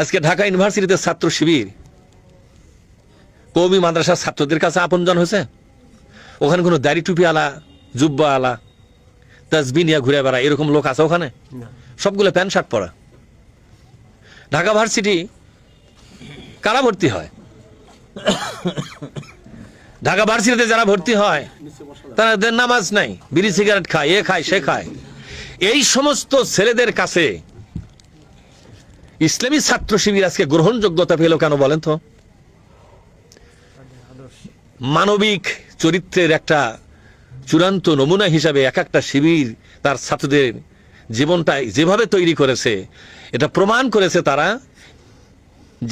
আজকে ঢাকা ইউনিভার্সিটিতে ছাত্র শিবির। কৌমি মাদ্রাসার ছাত্রদের কাছে আপনজন হয়েছে। ওখানে কোনো দাড়ি টুপি আলা জুব্বা আলা তাজবি নিয়ে ঘুরে বেড়ায় এরকম লোক আছে ওখানে? সবগুলো প্যান্ট শার্ট পরা। ঢাকা ভার্সিটি কারা ভর্তি হয়? ঢাকা ভার্সিটিতে যারা ভর্তি হয় তারা নামাজ নাই। বিড়ি সিগারেট খায় এ খায় সে খায়। এই সমস্ত ছেলেদের কাছে ইসলামী ছাত্র শিবির আজকে গ্রহণযোগ্যতা পেল কেন বলেন তো? মানবিক চরিত্রের একটা চূড়ান্ত নমুনা হিসাবে এক একটা শিবির তার ছাত্রদের জীবনটাই যেভাবে তৈরি করেছে, এটা প্রমাণ করেছে তারা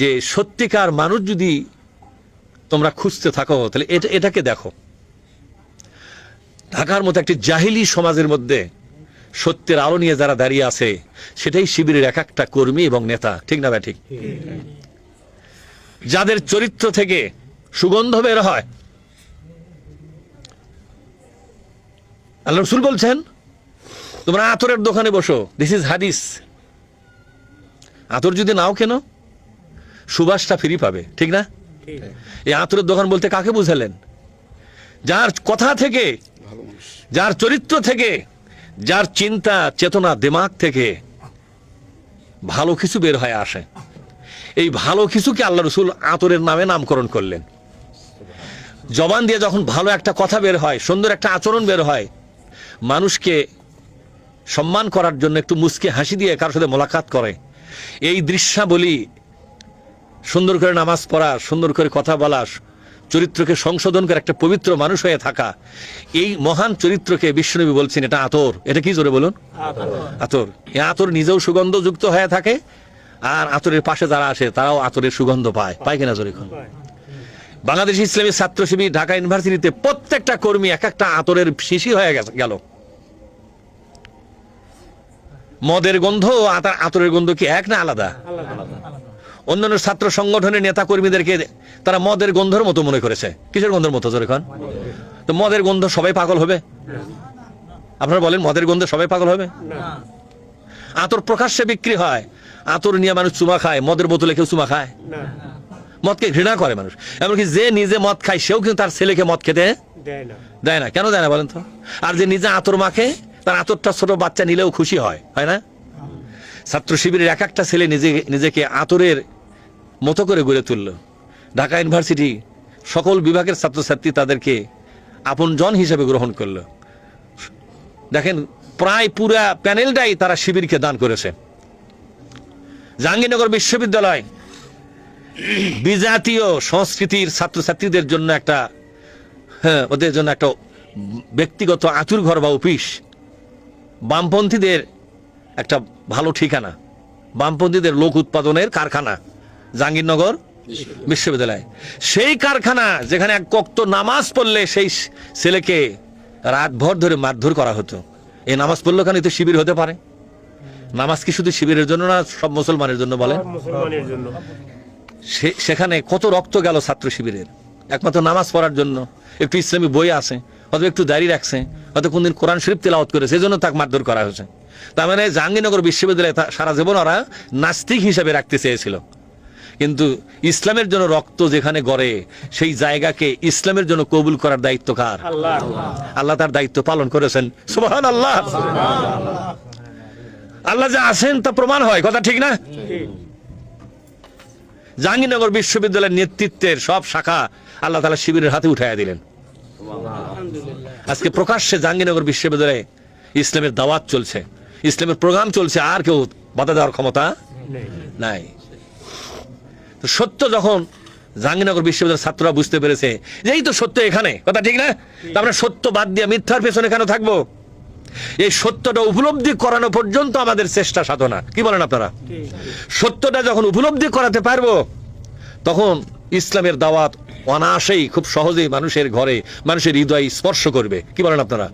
যে সত্যিকার মানুষ যদি তোমরা খুঁজতে থাকো, তাহলে এটা, এটাকে দেখো। ঢাকার মতো একটি জাহিলি সমাজের মধ্যে সত্যের আলো নিয়ে যারা দাঁড়িয়ে আছে সেটাই শিবিরের এক একটা কর্মী এবং নেতা। ঠিক না ভাই ঠিক? যাদের চরিত্র থেকে সুগন্ধ বের হয় আল্লাহ রসুল বলছেন তোমরা আতরের দোকানে বসো দিস ইজ হাদিস আতর যদি নাও কেন? সুবাসটা ফ্রি পাবে ঠিক না? এই আতরের দোকান বলতে কাকে বুঝালেন? যার কথা থেকে যার চরিত্র থেকে যার চিন্তা, চেতনা দিমাগ থেকে ভালো কিছু বের হয়ে আসে। এই ভালো কিছুকে আল্লাহ রসুল আতরের নামে নামকরণ করলেন। জবান দিয়ে যখন ভালো একটা কথা বের হয়, সুন্দর একটা আচরণ বের হয়, মানুষকে সম্মান করার জন্য একটু মুসকে হাসি দিয়ে কারোর সাথে মোলাকাত করে। এই দৃশ্যাবলী, সুন্দর করে নামাজ পড়া, সুন্দর করে কথা বলা চরিত্রকে সংশোধন করে একটা পবিত্র মানুষ হয়ে থাকা। এই মহান চরিত্রকে বিষ্ণুনবী বলছেন, এটা আতর। এটা কি জোরে বলুন? আতর। আতর নিজেও সুগন্ধযুক্ত হয়ে থাকে, আর আতরের পাশে যারা আসে, তারাও আতরের সুগন্ধ পায়। পায় কিনা জোরে বাংলাদেশ ইসলামী ছাত্র শিবির, ঢাকা ইউনিভার্সিটিতে প্রত্যেকটা কর্মী এক একটা আতরের শিশি হয়ে গেছে, গেল। মদের গন্ধ আতরের গন্ধ কি এক না আলাদা? অন্যান্য ছাত্র সংগঠনের নেতা কর্মীদেরকে তারা মদের গন্ধের মতো মনে করেছে। কিসের গন্ধের মতো জোরে খান তো মদের গন্ধ সবাই পাগল হবে? আপনারা বলেন মদের গন্ধে সবাই পাগল হবে? আতর প্রকাশ্যে বিক্রি হয় আতর নিয়ে মানুষ চুমা খায় মদের বোতলে কেউ চুমা খায়? মদকে ঘৃণা করে মানুষ। এমনকি যে নিজে মদ খায় সেও কিন্তু তার ছেলেকে মদ খেতে দেয় না। দেয় না। কেন দেয় না বলেন তো? আর যে নিজে আতর মাখে তার আতরটা ছোট বাচ্চা নিলেও খুশি হয় হয় না? ছাত্র শিবিরের এক একটা ছেলে নিজে নিজেকে আতরের মতো করে গড়ে তুলল। ঢাকা ইউনিভার্সিটি সকল বিভাগের ছাত্রছাত্রী তাদেরকে আপনজন হিসেবে গ্রহণ করল। দেখেন, প্রায় পুরা প্যানেলটাই তারা শিবিরকে দান করেছে। জাহাঙ্গীরনগর বিশ্ববিদ্যালয় বিজাতীয় সংস্কৃতির ছাত্রছাত্রীদের জন্য একটা হ্যাঁ ওদের জন্য একটা ব্যক্তিগত আতুর ঘর বা অফিস। বামপন্থীদের একটা ভালো ঠিকানা। বামপন্থীদের লোক উৎপাদনের কারখানা। জাহাঙ্গীরনগর বিশ্ববিদ্যালয়। সেই কারখানা যেখানে এক কক্ত নামাজ পড়লে সেই ছেলেকে রাতভর ধরে মারধর করা হতো। এই নামাজ পড়ল কেন তো শিবির হতে পারে? নামাজ কি শুধু শিবিরের জন্য না সব মুসলমানের জন্য বলে জন্য। সেখানে কত রক্ত গেল ছাত্র শিবিরের। একমাত্র নামাজ পড়ার জন্য। একটু ইসলামী বই আছে হয়তো একটু দাঁড়িয়ে রাখছে হয়তো কোনদিন কোরআন শরীফ তেলাওয়াত করে সেজন্য তাকে মারধর করা হয়েছে। তার মানে জাহাঙ্গীরনগর বিশ্ববিদ্যালয়ে সারা জীবন ওরা নাস্তিক হিসেবে রাখতে চেয়েছিল। কিন্তু ইসলামের জন্য রক্ত যেখানে গড়ে সেই জায়গাকে ইসলামের জন্য কবুল করার দায়িত্ব কার? আল্লাহ। তার দায়িত্ব পালন করেছেন। সুবহান আল্লাহ আল্লাহ যে আছেন তা প্রমাণ হয় কথা ঠিক না? জাহাঙ্গীরনগর বিশ্ববিদ্যালয়ের নেতৃত্বের সব শাখা আল্লাহ তালা শিবিরের হাতে উঠাইয়া দিলেন। আজকে প্রকাশ্যে জাহাঙ্গীরনগর বিশ্ববিদ্যালয়ে ইসলামের দাওয়াত চলছে। ইসলামের প্রোগ্রাম চলছে আর কেউ বাধা দেওয়ার ক্ষমতা নাই। তো সত্য যখন জাহাঙ্গীরনগর বিশ্ববিদ্যালয়ের ছাত্ররা বুঝতে পেরেছে যে এই তো সত্য এখানে কথা ঠিক না? তারপরে সত্য বাদ দিয়ে মিথ্যার পেছনে কেন থাকব? এই সত্যটা উপলব্ধি করানো পর্যন্ত আমাদের চেষ্টা সাধনা। কি বলেন আপনারা? সত্যটা যখন উপলব্ধি করাতে পারব তখন ইসলামের দাওয়াত অনায়াসেই খুব সহজেই মানুষের ঘরে মানুষের হৃদয় স্পর্শ করবে। কি বলেন আপনারা?